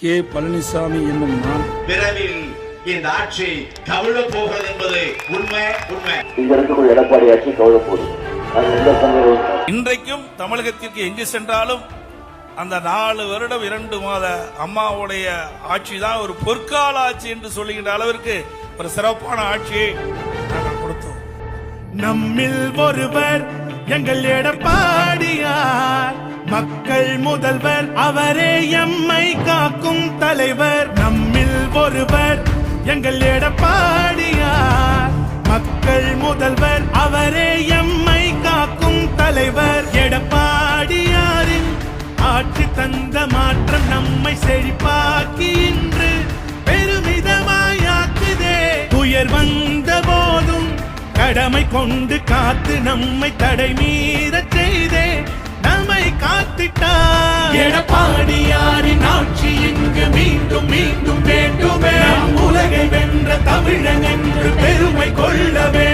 K Palaniswami என்னும் நான். விரைவில் இந்த ஆட்சி கவிழ போகிறது என்பது உண்மை உண்மை. இங்க இருக்கக்கூடிய எடப்பாடி ஆட்சி கவலை போகுது. இன்றைக்கும் தமிழகத்திற்கு எங்கு சென்றாலும் அந்த நாலு வருடம் இரண்டு மாத அம்மாவுடைய ஆட்சி தான் ஒரு பொற்கால ஆட்சி என்று சொல்லுகின்ற அளவிற்கு ஒரு சிறப்பான ஆட்சியை நாங்கள் கொடுத்தோம். நம்மில் ஒருவர் எங்கள் எடப்பாடியார். மக்கள் முதல்வர் அவரே எம்மை காக்கும் தலைவர் நம்மில் ஒருவர் எங்கள் எடப்பாடியார். மக்கள் முதல்வர் அவரே எம்மை காக்கும் தலைவர். எடப்பாடியாரின் ஆட்சி தந்த மாற்றம் நம்மை செழிப்பாக்கி இன்று பெருமிதமாயாக்குதே. உயர் வந்த போதும் கடமை கொண்டு காத்து நம்மை தடை மீறச் செய்தே. நம்மை காத்திட்டார். எடப்பாடியார். தமிழன் என்று பெருமை கொள்ளவே